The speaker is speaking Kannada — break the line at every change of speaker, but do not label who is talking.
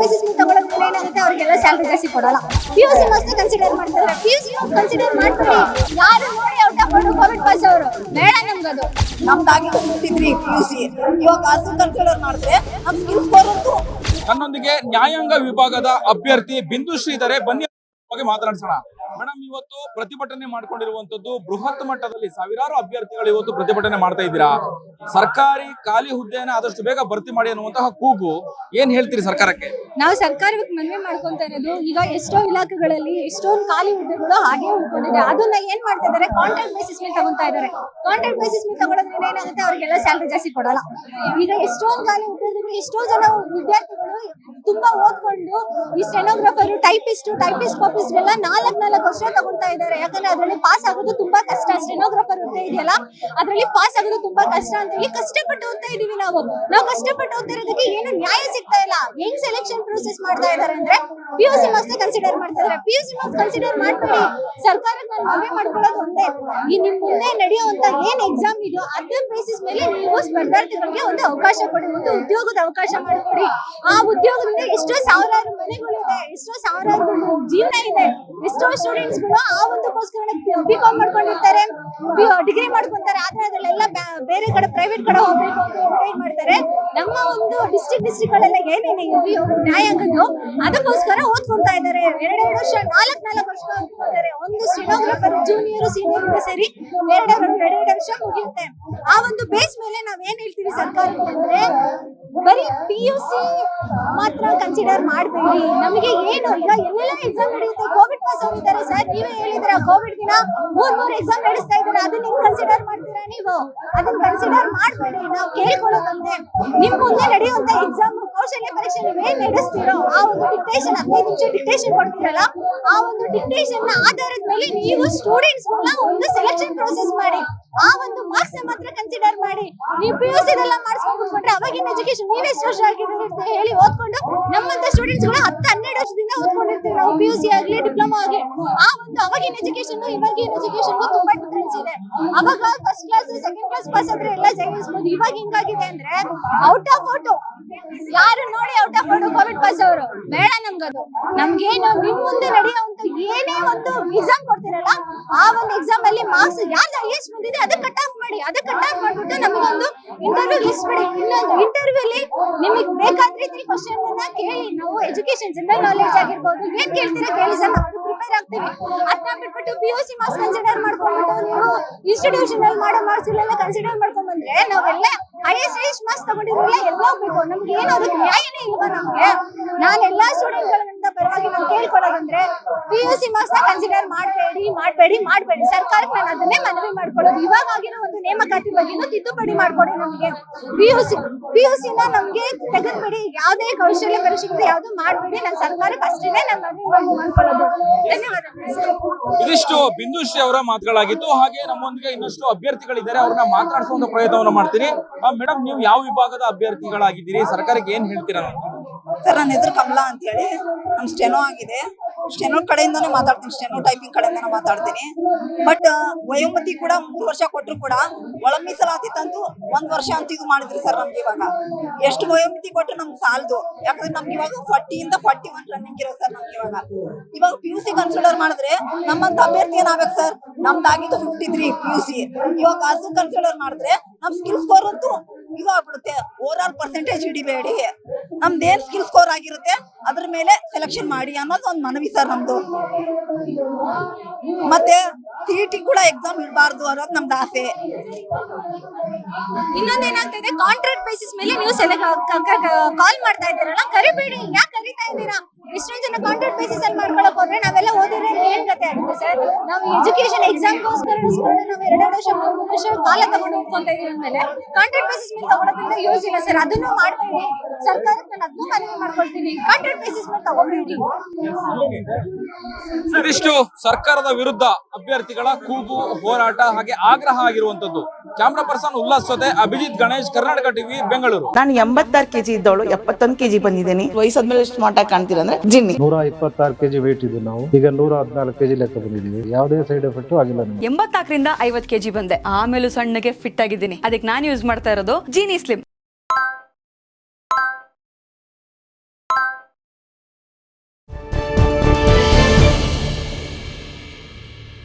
ಬೇಸಿಸ್ ಮೇಲೆ ತಗೊಳ್ಳೋದ್ರಿಂದ ಏನಾಗುತ್ತೆ? ಅವ್ರಿಗೆಲ್ಲ ಸ್ಯಾಲ್ರಿ ಜಾಸ್ತಿ ಕೊಡಲ್ಲ. P U C marks consider ಮಾಡ್ತಾರೆ. ಪಿ ಯು ಸಿ ಕನ್ಸಿಡರ್ ಮಾಡ್ತೀವಿ ಯಾರು ನೋಡಿ ಔಟ್ ತಗೊಂಡು ಕೋವಿಡ್ ಪಾಸ್ ಅವರು? ಬೇಡ ನಮ್ಗದು
ನಮ್ದಾಗಿ ಮುಗಿಸಿದ್ರಿ ಪಿ ಯು ಸಿ ಇವಾಗ ಅದು ಕನ್ಸಿಡರ್ ಮಾಡಿದ್ರೆ ನಮ್ ಸ್ಕಿಲ್ ಸ್ಕೋರ್ ಅಂತೂ
ನನ್ನೊಂದಿಗೆ ನ್ಯಾಯಾಂಗ ವಿಭಾಗದ ಅಭ್ಯರ್ಥಿ ಬಿಂದು ಶ್ರೀಧರೆ ಇದ್ದಾರೆ ಬನ್ನಿ ಅವ್ರ ಬಗ್ಗೆ ಮಾತನಾಡಿಸೋಣ. ಮೇಡಮ್ ಇವತ್ತು ಪ್ರತಿಭಟನೆ ಮಾಡ್ಕೊಂಡಿರುವಂತದ್ದು ಬೃಹತ್ ಮಟ್ಟದಲ್ಲಿ ಸಾವಿರಾರು ಅಭ್ಯರ್ಥಿಗಳು ಇವತ್ತು ಪ್ರತಿಭಟನೆ ಮಾಡ್ತಾ ಇದ್ದೀರಾ? ಸರ್ಕಾರಿ ಖಾಲಿ ಹುದ್ದೆಯನ್ನ ಆದಷ್ಟು ಬೇಗ ಭರ್ತಿ ಮಾಡಿ ಅನ್ನುವಂತಹ ಕೂಗು ಏನ್ ಹೇಳ್ತೀರಿ ಸರ್ಕಾರಕ್ಕೆ?
ನಾವು ಸರ್ಕಾರಕ್ಕೆ ಮನವಿ ಮಾಡ್ಕೊಂತ ಇರೋದು, ಈಗ ಎಷ್ಟೋ ಇಲಾಖೆಗಳಲ್ಲಿ ಎಷ್ಟೊಂದು ಖಾಲಿ ಹುದ್ದೆಗಳು ಹಾಗೆ ಉಳ್ಕೊಂಡಿದೆ. ಅದನ್ನ ಏನ್ ಮಾಡ್ತಾ ಇದಾರೆ ಕಾಂಟ್ರಾಕ್ಟ್ ಬೇಸಿಸ್ ಮೇಲೆ ತಗೊಂತಾ ಇದಾರೆ ಕಾಂಟ್ರಾಕ್ಟ್ ಬೇಸಿಸ್ ಮೇಲೆ ತಗೊಳೋದ್ರಿಂದ ಏನಾಗುತ್ತೆ? ಅವ್ರಿಗೆಲ್ಲ ಸ್ಯಾಲ್ರಿ ಜಾಸ್ತಿ ಕೊಡಲ್ಲ. ಈಗ ಎಷ್ಟೊಂದು ಖಾಲಿ ಹುದ್ದೆಗಳು, ಎಷ್ಟೋ ಜನ ವಿದ್ಯಾರ್ಥಿಗಳು ತುಂಬಾ ಓದ್ಕೊಂಡು ಈ ಸ್ಟೆನೋಗ್ರಾಫರ್ ಟೈಪಿಸ್ಟ್ ಟೈಪಿಸ್ಟ್ ಕಾಪಿಸ್ಟ್ ಎಲ್ಲ ನಾಲ್ಕ್ ನಾಲ್ಕು ವರ್ಷ ತಗೊಂತಾ ಇದಾರೆ ಯಾಕಂದ್ರೆ ಅದರಲ್ಲಿ ಪಾಸ್ ಆಗೋದು ತುಂಬಾ ಕಷ್ಟ. ಸ್ಟೆನೋಗ್ರಾಫರ್ ಹುದ್ದೆ ಇದೆಯಲ್ಲ, ಅದರಲ್ಲಿ ಪಾಸ್ ಆಗೋದು ತುಂಬಾ ಕಷ್ಟ ಅಂತ ಹೇಳಿ ಕಷ್ಟಪಟ್ಟು ಓದ್ತಾ ಇದೀವಿ ನಾವು. ನಾವು ಕಷ್ಟಪಟ್ಟು ಓದ್ತಾ ಇರೋದಕ್ಕೆ ಏನು ನ್ಯಾಯ ಸಿಗ್ತಾ ಇಲ್ಲ. ಹೆಂಗ್ ಸೆಲೆಕ್ಷನ್ ಪ್ರೊಸೆಸ್ ಮಾಡ್ತಾ ಇದಾರೆ ಅಂದ್ರೆ P U C marks consider ಮಾಡ್ತಾ ಇದಾರೆ P U C marks consider ಮಾಡ್ಬೇಡಿ. ಸರ್ಕಾರಕ್ಕೆ ನಾನು ಮನವಿ ಮಾಡ್ಕೊಳ್ಳೋದು ಒಂದೇ. ಈ ನಿಮ್ ಮುಂದೆ ನಡೆಯುವಂತ ಏನ್ ಎಕ್ಸಾಮ್ ಇದೆಯೋ ಅದೇ ಬೇಸಿಸ್ ಮೇಲೆ ನೀವು ಸ್ಪರ್ಧಾರ್ಥಿಗಳಿಗೆ ಒಂದು ಅವಕಾಶ ಕೊಡಿ, ಒಂದು ಉದ್ಯೋಗದ ಅವಕಾಶ ಮಾಡಿಕೊಡಿ. ಆ ಉದ್ಯೋಗದಿಂದ ಎಷ್ಟೋ ಸಾವಿರಾರು ಮನೆಗಳಿದೆ, ಎಷ್ಟೋ ಸಾವಿರಾರು ಜೀವನ ಇದೆ. ಎಷ್ಟೋ ಸ್ಟೂಡೆಂಟ್ಸ್ಗಳು ಆ ಒಂದಕ್ಕೋಸ್ಕರ ಬಿ ಕಾಮ್ ಮಾಡ್ಕೊಂಡಿರ್ತಾರೆ ಡಿಗ್ರಿ ಮಾಡ್ಕೊಂತಾರೆ. ಆದ್ರೆ ಅದರಲ್ಲೆಲ್ಲ ಬೇರೆ ಕಡೆ ಪ್ರೈವೇಟ್ ಕಡೆ ಹೋಗ್ಬೇಕು ಅಂತ ಮಾಡ್ತಾರೆ. ನಮ್ಮ ಒಂದು ಡಿಸ್ಟ್ರಿಕ್ಟ್ ಡಿಸ್ಟ್ರಿಕ್ಟ್ ಗಳೆಲ್ಲ ಏನೇನು ನ್ಯಾಯಾಂಗದ್ದು, ಅದಕ್ಕೋಸ್ಕರ ಓದ್ಕೊಂತಾ ಇದ್ದಾರೆ. ಎರಡೆರಡು ವರ್ಷ, ನಾಲ್ಕ್ ನಾಲ್ಕು ವರ್ಷ ಓದ್ಕೊಂತಾರೆ. ಒಂದು ಸ್ಟೆನೋಗ್ರಾಫರ್ ಜೂನಿಯರ್ ಸೀನಿಯರ್ ಇಂದ ಸೇರಿ ಎರಡೆರಡು ಎರಡೆರಡು ವರ್ಷ ಮುಗಿಯುತ್ತೆ. ಆ ಒಂದು ಬೇಸ್ ಮೇಲೆ ನಾವ್ ಏನ್ ಹೇಳ್ತೀವಿ ಸರ್ಕಾರ ಅಂದ್ರೆ ಬರೀ ಪಿ ಯು ಸಿ ಮಾತ್ರ ಕನ್ಸಿಡರ್ ಮಾಡಬೇಡಿ. ನಮಗೆ ಏನು ಈಗ ಎಲ್ಲೆಲ್ಲ ಎಕ್ಸಾಮ್ ನಡೆಯುತ್ತೆ ಕೋವಿಡ್ ಪಾಸ್ ಆಗಿದ್ದಾರೆ ಸರ್. ನೀವೇ ಹೇಳಿದ್ರ ಕೋವಿಡ್ ದಿನ ಮೂರ್ ಮೂರ್ ಎಕ್ಸಾಮ್ ನಡೆಸ್ತಾ ಇದ್ದಾರೆ, ಅದನ್ನ ನೀವು ಕನ್ಸಿಡರ್ ಮಾಡ್ತೀರಾ ನೀವು? ಅದನ್ನ ಕನ್ಸಿಡರ್ ಮಾಡಬೇಡಿ. ನಾವು ಕೇಳ್ಕೊಳ್ಳೋದಂತೆ. ನಿಮ್ ಮುಂದೆ ನಡೆಯುವಂತ ಎಕ್ಸಾಮ್ ಕೌಶಲ್ಯ ಪರೀಕ್ಷೆ ನೀವೇನ್ ನಡೆಸ್ತೀರೋ ಆ ಒಂದು ಡಿಕ್ಟೇಷನ್ ಹದಿನೈದು ನಿಮಿಷ ಡಿಕ್ಟೇಷನ್ ಕೊಡ್ತೀರಲ್ಲ, ಆ ಒಂದು ಡಿಕ್ಟೇಷನ್ ಆಧಾರದ ಮೇಲೆ ನೀವು ಸ್ಟೂಡೆಂಟ್ಸ್ ಒಂದು ಸೆಲೆಕ್ಷನ್ ಪ್ರೋಸೆಸ್ ಮಾಡಿ. ಆ ಒಂದು ಮಾರ್ಕ್ಸ್ ಮಾತ್ರ ಕನ್ಸಿಡರ್ ಮಾಡಿ. ನೀವು ಪಿ ಯು ಸಿ ಎಲ್ಲ ಮಾಡಿಸ್ಕೊಂಡು ಕೂತ್ಕೊಂಡ್ರೆ ಅವಾಗಿನ ಎಜುಕೇಶನ್ ನೀವ್ ಎಷ್ಟು ವರ್ಷ ಆಗಿರೋದು ಅಂತ ಹೇಳಿ ಓದ್ಕೊಂಡು ನಮ್ಮಂತ ಸ್ಟೂಡೆಂಟ್ಸ್ಗಳು ಹತ್ತು, ಹನ್ನೆರಡು ವರ್ಷದಿಂದ ಓದ್ಕೊಂಡಿರ್ತೀವಿ. ನಾವು ಪಿ ಯು ಸಿ ಆಗ್ಲಿ ಡಿಪ್ಲೊಮಾ ಆಗ್ಲಿ. ಆ ಒಂದು ಅವಾಗಿನ ಎಜುಕೇಶನ್ ಇವಾಗಿನ ಎಜುಕೇಶನ್ ತುಂಬಾ ಡಿಫ್ರೆನ್ಸ್ ಇದೆ. ಅವಾಗ first class second class pass ಆದ್ರೆ ಎಲ್ಲ ಜಯಿಸ್ಬೋದು ಇವಾಗ ಹಿಂಗಾಗಿದೆ ಅಂದ್ರೆ ಔಟ್ ಆಫ್ ಔಟ್ ಯಾರು ನೋಡಿ out of out covid pass ಅವರು? ಬೇಡ ನಮ್ಗದು. ನಮ್ಗೇನು ನಿಮ್ ಮುಂದೆ ಏನೇ ಒಂದು ಎಕ್ಸಾಮ್ ಕೊಡ್ತಿರಲ್ಲ ಆ ಒಂದು ಎಕ್ಸಾಮ್ ಅಲ್ಲಿ ಮಾರ್ಕ್ಸ್ ಯಾರ್ದು ಹೈಯೆಸ್ಟ್ ಬಂದಿದೆ ಅದಕ್ಕೆ ಕಟ್ ಆಫ್ ಮಾಡಿ ಅದಕ್ಕೆ ಕಟ್ ಆಫ್ ಮಾಡ್ಬಿಟ್ಟು ನಮಗೊಂದು ಇಂಟರ್ವ್ಯೂ ಲಿಸ್ಟ್ ಬಿಡಿ ಇನ್ನೊಂದು ಇಂಟರ್ವ್ಯೂ ಅಲ್ಲಿ ನಿಮಗೆ ಬೇಕಾದ ರೀತಿ ಕ್ವಶನ್ ಅನ್ನ ಕೇಳಿ. ನಾವು ಎಜುಕೇಶನ್ ಜನರಲ್ ನಾಲೆಜ್ ಆಗಿರ್ಬೋದು, ಏನ್ ಕೇಳ್ತೀರಾ ಕೇಳಿ ಸರ್. ನಾವು ಪ್ರಿಪೇರ್ ಆಗ್ತೀವಿ. ಅದನ್ನ ಬಿಟ್ಬಿಟ್ಟು P U C marks consider ಮಾಡ್ಕೊಂಡ್ಬಿಟ್ಟು ನೀವು ಇನ್ಸ್ಟಿಟ್ಯೂಷನ್ ಅಲ್ಲಿ ಮಾಡೋ ಮಾರ್ಕ್ಸ್ ಎಲ್ಲ ಕನ್ಸಿಡರ್ ಮಾಡ್ಕೊಂಡ್ ಬಂದ್ರೆ ನಾವೆಲ್ಲ ಹೈಯೆಸ್ಟ್ ಹೈಯೆಸ್ಟ್ ಮಾರ್ಕ್ಸ್ ತಗೊಂಡಿರೋಲ್ಲ ಎಲ್ಲ ಹೋಗ್ಬೇಕು. ನಮ್ಗೆ ಏನು ನ್ಯಾಯನೇ ಇಲ್ವಾ ನಮ್ಗೆ? ನಾನು ಎಲ್ಲಾ ಸ್ಟೂಡೆಂಟ್ ಗಳಿಂದ ಪರವಾಗಿ ಪಿ ಯು ಸಿ ಮಾರ್ಕ್ಸ್ನ ಕನ್ಸಿಡರ್ ಮಾಡಬೇಡಿ ಮಾಡಬೇಡಿ ಮಾಡಬೇಡಿ. ಸರ್ಕಾರಕ್ಕೆ ನಾನು ಅದನ್ನೇ ಮನವಿ ಮಾಡ್ಕೊಳ್ಳೋದು. ಇವಾಗ ಆಗಿರೋ ಒಂದು ನೇಮಕಾತಿ ಬಗ್ಗೆನೂ ತಿದ್ದುಪಡಿ ಮಾಡ್ಕೊಡಿ ನಮಗೆ. P U C P U C ನ ನಮ್ಗೆ ತೆಗೆದ್ಬಿಡಿ. ಯಾವುದೇ ಕೌಶಲ್ಯ ಪರಿಶೀಲನೆ ಯಾವುದು ಮಾಡಬೇಡಿ. ನಾನು ಸರ್ಕಾರಕ್ಕೆ ಅಷ್ಟೇ ನಾನು ಮನವಿ ಮಾಡ್- ಮಾಡ್ಕೊಳ್ಳೋದು. ಧನ್ಯವಾದಗಳು. ಸರ್.
ಇದಿಷ್ಟು ಬಿಂದುಶ್ರೀ ಅವರ ಮಾತುಗಳಾಗಿತ್ತು. ಹಾಗೆ ನಮ್ಮೊಂದಿಗೆ ಇನ್ನಷ್ಟು ಅಭ್ಯರ್ಥಿಗಳಿದ್ದಾರೆ ಅವ್ರನ್ನ ಮಾತಾಡಿಸೋ ಒಂದು ಪ್ರಯತ್ನವನ್ನು ಮಾಡ್ತೀನಿ. ಮೇಡಮ್ ನೀವು ಯಾವ ವಿಭಾಗದ ಅಭ್ಯರ್ಥಿಗಳಾಗಿದ್ದೀರಿ? ಸರ್ಕಾರಕ್ಕೆ ಏನ್ ಹೇಳ್ತೀರಾ?
ಸರ್ ನನ್ನ ಹೆಸರು ಕಮಲಾ ಅಂತ ಹೇಳಿ ನಮ್ ಸ್ಟೆನೋ ಆಗಿದೆ. ಸ್ಟೆನೋ ಕಡೆಯಿಂದಾನೇ ಮಾತಾಡ್ತೀನಿ ಸ್ಟೆನೋ ಟೈಪಿಂಗ್ ಕಡೆಯಿಂದ ಮಾತಾಡ್ತೀನಿ. ಬಟ್ ವಯೋಮತಿ ಕೂಡ ಮೂರು ವರ್ಷ ಕೊಟ್ಟರು ಕೂಡ ಒಳ ಮೀಸಲಾತಿ ತಂದು ಒಂದ್ ವರ್ಷ ಅಂತ ಇದು ಮಾಡಿದ್ರಿ ಸರ್ ನಮ್ಗೆ ಇವಾಗ. ಎಷ್ಟು ವಯೋಮಿತಿ ಕೊಟ್ಟರು ನಮ್ಗೆ ಸಾಲದು. ಯಾಕಂದ್ರೆ ನಮ್ಗೆ ಇವಾಗ ಫಾರ್ಟಿಯಿಂದ ಫಾರ್ಟಿ ಒನ್ ರನ್ನಿಂಗ್ ಇರೋ ಸರ್ ನಮ್ಗೆ ಇವಾಗ. ಇವಾಗ ಪಿ ಯು ಸಿ ಕನ್ಸಿಡರ್ ಮಾಡಿದ್ರೆ ನಮ್ಮಂತ ಅಭ್ಯರ್ಥಿ ಏನಾಗ್ಬೇಕು sir ನಮ್ದಾಗಿದ್ದು fifty three P U C ಇವಾಗ ಅದು ಕನ್ಸಿಡರ್ ಮಾಡಿದ್ರೆ ನಮ್ ಸ್ಕಿಲ್ ಸ್ಕೋರ್ ಅಂತೂ ಇದು ಆಗ್ಬಿಡುತ್ತೆ. ಓವರ್ ಆಲ್ ಪರ್ಸೆಂಟೇಜ್ ಹಿಡಿಬೇಡಿ. ನಮ್ದು ಏನ್ ಸ್ಕಿಲ್ ಸ್ಕೋರ್ ಆಗಿರುತ್ತೆ. ಅದ್ರ ಮೇಲೆ ಸೆಲೆಕ್ಷನ್ ಮಾಡಿ ಅನ್ನೋದು ಒಂದು ಮನವಿ ಸರ್ ನಮ್ದು. ಮತ್ತೆ ಸಿಇಟಿ ಕೂಡ ಎಕ್ಸಾಮ್ ಇಡಬಾರ್ದು ಅನ್ನೋದು ನಮ್ದು ಆಸೆ.
ಇನ್ನೊಂದೇನಾಗ್ತದೆ ಕಾಂಟ್ರಾಕ್ಟ್ ಬೇಸಿಸ್ ಮೇಲೆ ನೀವು ಕಾಲ್ ಮಾಡ್ತಾ ಇದ್ದೀರಲ್ಲ, ಕರಿಬೇಡಿ. ಯಾಕೆ ಕರಿತಾ ಇದ್ದೀರಾ? ಎಷ್ಟೊಂದು ಜನ ಕಾಂಟ್ರಾಕ್ಟ್ ಬೇಸಿಸ್ ಅಲ್ಲಿ ಮಾಡ್ಕೊಳಕ್ ಹೋದ್ರೆ ನಾವೆಲ್ಲ ಆಗುತ್ತೆ ಸರ್. ನಾವು ಎಜುಕೇಶನ್ ಎಕ್ಸಾಮ್ಗೋಸ್ಕರ ನಾವು ಎರಡೆರಡು ವರ್ಷ ಮೂರು ಮೂರು ವರ್ಷ ಕಾಲ ತಗೊಂಡು ಹೋಗ್ಕೊಂತ ಇದೀವಿ ಅಂದ್ಮೇಲೆ ಕಾಂಟ್ರಾಕ್ಟ್ ಬೇಸಿಸ್ ಮೇಲೆ ತಗೊಳೋದ್ರಿಂದ ಯೂಸ್ ಇಲ್ಲ ಸರ್. ಅದನ್ನು ಮಾಡಬೇಡಿ. ಸರ್ಕಾರಕ್ಕೆ ನಾನು ಅದನ್ನು ಮನವಿ ಮಾಡ್ಕೊಳ್ತೀನಿ. ಕಾಂಟ್ರಾಕ್ಟ್ ಬೇಸಿಸ್ ಮೇಲೆ ತಗೋಬೇಡಿ.
ಇದಿಷ್ಟು ಸರ್ಕಾರದ ವಿರುದ್ಧ ಅಭ್ಯರ್ಥಿಗಳ ಕೂಗು ಹೋರಾಟ ಹಾಗೆ ಆಗ್ರಹ ಆಗಿರುವಂತದ್ದು ಕ್ಯಾಮ್ರಾ ಪರ್ಸನ್ ಉಲ್ಲಾಸ್ ಜೊತೆ ಅಭಿಜಿತ್ ಗಣೇಶ್ ಕರ್ನಾಟಕ ಟಿವಿ ಬೆಂಗಳೂರು.
ನಾನು ಎಂಬತ್ತಾರು ಕೆಜಿ ಇದ್ದವಳು ಎಪ್ಪತ್ತೊಂದು ಕೆಜಿ ಬಂದಿದ್ದೀನಿ. ವಯಸ್ಸಾದ್ಮೇಲೆ ಎಷ್ಟು ಮಾಟ ಕಾಣ್ತೀರಾ ಅಂದ್ರೆ? ಜಿನ್ನಿ.
ನೂರ ಇಪ್ಪತ್ತಾರು ಕೆಜಿ ವೇಟ್ ಇದ್ದು ನಾವು. ಈಗ ನೂರ ಹದಿನಾಲ್ಕು ಕೆಜಿ ಲೆಕ್ಕ ಬಂದಿದ್ದೀವಿ ಯಾವುದೇ ಸೈಡ್ ಎಫೆಕ್ಟ್ ಆಗಿಲ್ಲ
ಎಂಬತ್ನಾಲ್ಕರಿಂದ ಐವತ್ ಕೆಜಿ ಬಂದೆ. ಆಮೇಲೆ ಸಣ್ಣಗೆ ಫಿಟ್ ಆಗಿದ್ದೀನಿ. ಅದಕ್ಕೆ ನಾನು ಯೂಸ್ ಮಾಡ್ತಾ ಇರೋದು ಜೀನಿ ಸ್ಲಿಮ್